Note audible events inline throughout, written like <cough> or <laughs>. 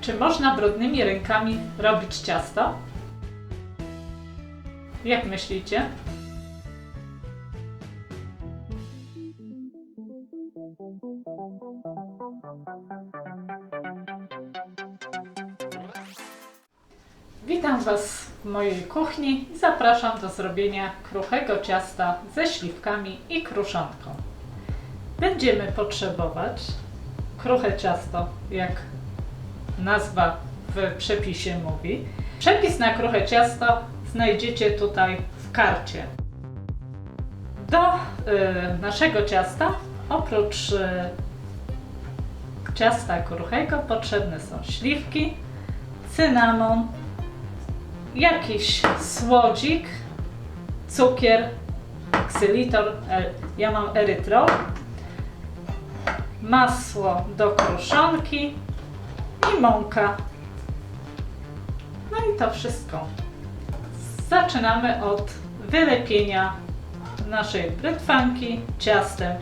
Czy można brudnymi rękami robić ciasto? Jak myślicie? Witam Was w mojej kuchni i zapraszam do zrobienia kruchego ciasta ze śliwkami i kruszonką. Będziemy potrzebować kruche ciasto, jak nazwa w przepisie mówi. Przepis na kruche ciasto znajdziecie tutaj w karcie. Do y, naszego ciasta oprócz y, ciasta kruchego potrzebne są śliwki, cynamon, jakiś słodzik, cukier, ksylitor, e, ja mam erytrol, masło do kruszonki i mąka. No i to wszystko. Zaczynamy od wylepienia naszej brytwanki ciastem.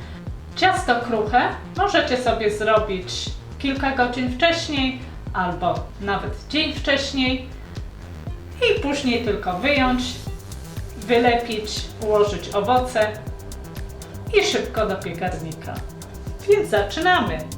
Ciasto kruche możecie sobie zrobić kilka godzin wcześniej albo nawet dzień wcześniej i później tylko wyjąć, wylepić, ułożyć owoce i szybko do piekarnika. Więc zaczynamy.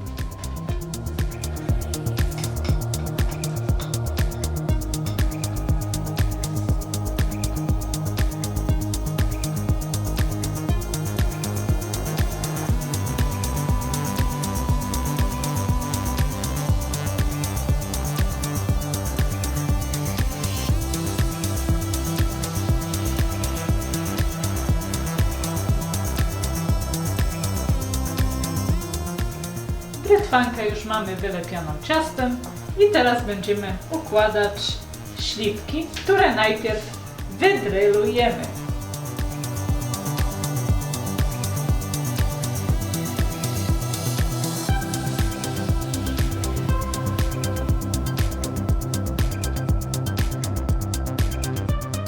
Brytwankę już mamy wylepioną ciastem i teraz będziemy układać śliwki, które najpierw wydrylujemy.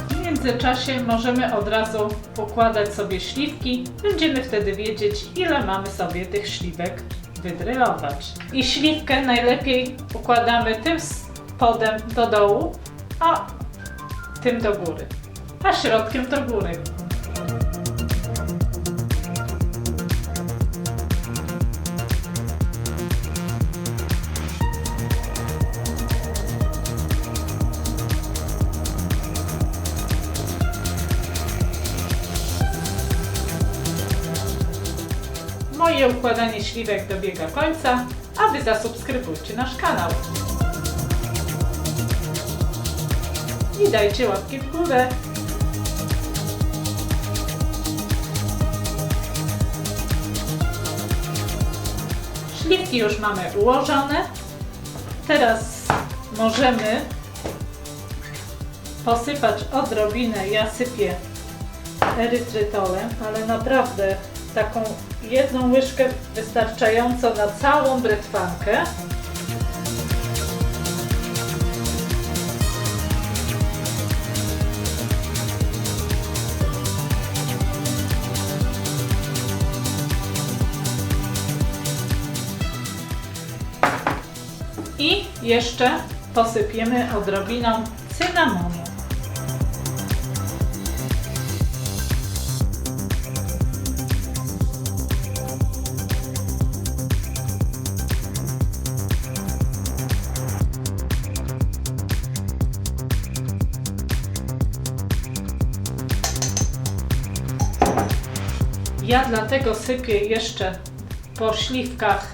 W międzyczasie możemy od razu układać sobie śliwki. Będziemy wtedy wiedzieć, ile mamy sobie tych śliwek wydrylować. I śliwkę najlepiej układamy tym spodem do dołu, a tym do góry, a środkiem do góry. Moje układanie śliwek dobiega końca, a Wy zasubskrybujcie nasz kanał. I dajcie łapki w górę. Śliwki już mamy ułożone. Teraz możemy posypać odrobinę. Ja sypię erytrytolem, ale naprawdę taką jedną łyżkę wystarczająco na całą brytwankę. I jeszcze posypiemy odrobiną cynamonu. Ja dlatego sypię jeszcze po śliwkach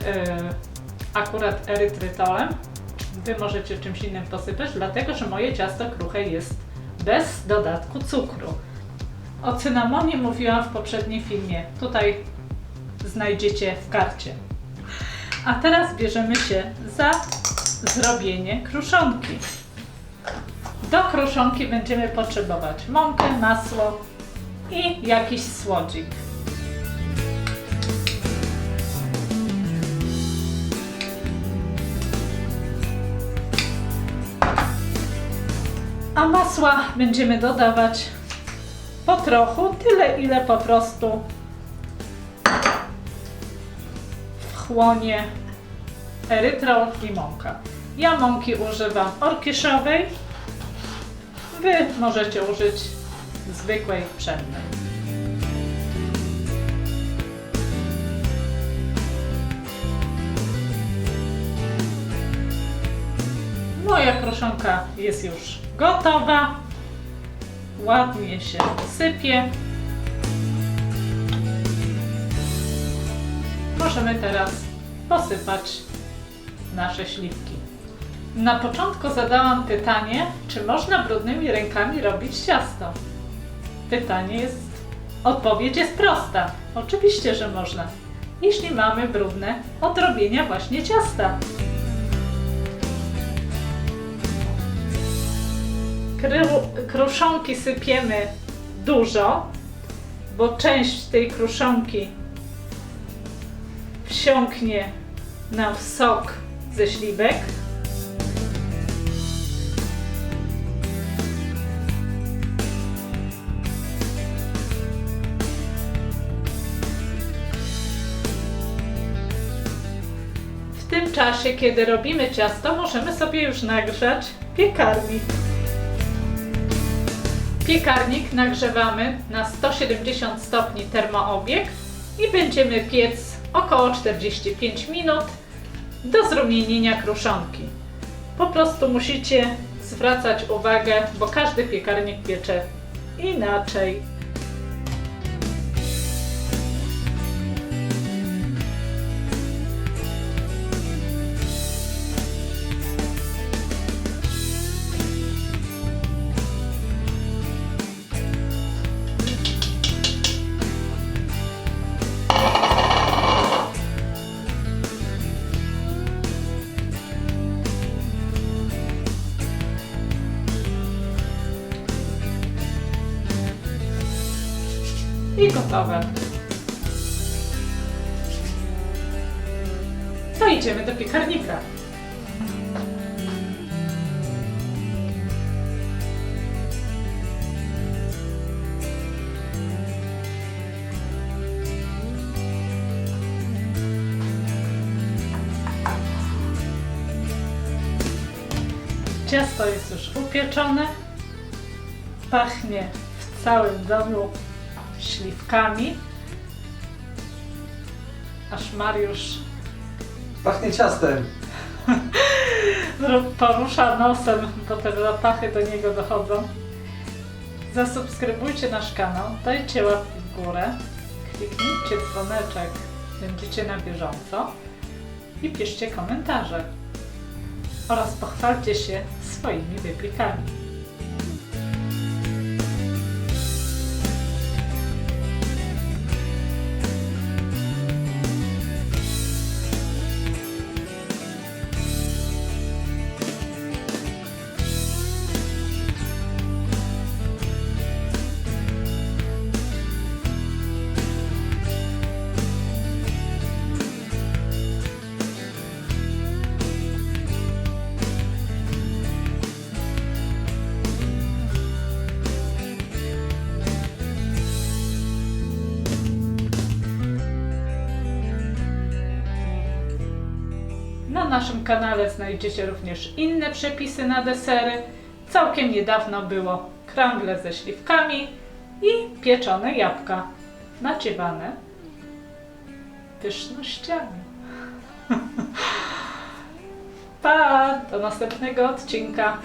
yy, akurat erytrytolem. Wy możecie czymś innym posypać, dlatego że moje ciasto kruche jest bez dodatku cukru. O cynamonie mówiłam w poprzednim filmie. Tutaj znajdziecie w karcie. A teraz bierzemy się za zrobienie kruszonki. Do kruszonki będziemy potrzebować mąkę, masło i jakiś słodzik. A masła będziemy dodawać po trochu, tyle ile po prostu wchłonie erytrol i mąka. Ja mąki używam orkiszowej, Wy możecie użyć zwykłej pszennej. Moja kruszonka jest już gotowa. Ładnie się sypie. Możemy teraz posypać nasze śliwki. Na początku zadałam pytanie, czy można brudnymi rękami robić ciasto. Pytanie jest, odpowiedź jest prosta. Oczywiście, że można. Jeśli mamy brudne od robienia właśnie ciasta. Kru- kruszonki sypiemy dużo, bo część tej kruszonki wsiąknie nam w sok ze śliwek. Tym czasie, kiedy robimy ciasto, możemy sobie już nagrzać piekarnik. Piekarnik nagrzewamy na 170 stopni termoobieg i będziemy piec około 45 minut do zrumienienia kruszonki. Po prostu musicie zwracać uwagę, bo każdy piekarnik piecze inaczej. Gotowe. To idziemy do piekarnika. Ciasto jest już upieczone. Pachnie w całym domu śliwkami. Aż Mariusz Pachnie ciastem. <laughs> porusza nosem, bo te zapachy do niego dochodzą. Zasubskrybujcie nasz kanał, dajcie łapki w górę, kliknijcie dzwoneczek, będziecie na bieżąco i piszcie komentarze. Oraz pochwalcie się swoimi wyplikami. Naszym kanale znajdziecie również inne przepisy na desery. Całkiem niedawno było krangle ze śliwkami i pieczone jabłka naciewane pysznościami. <laughs> Pa! Do następnego odcinka.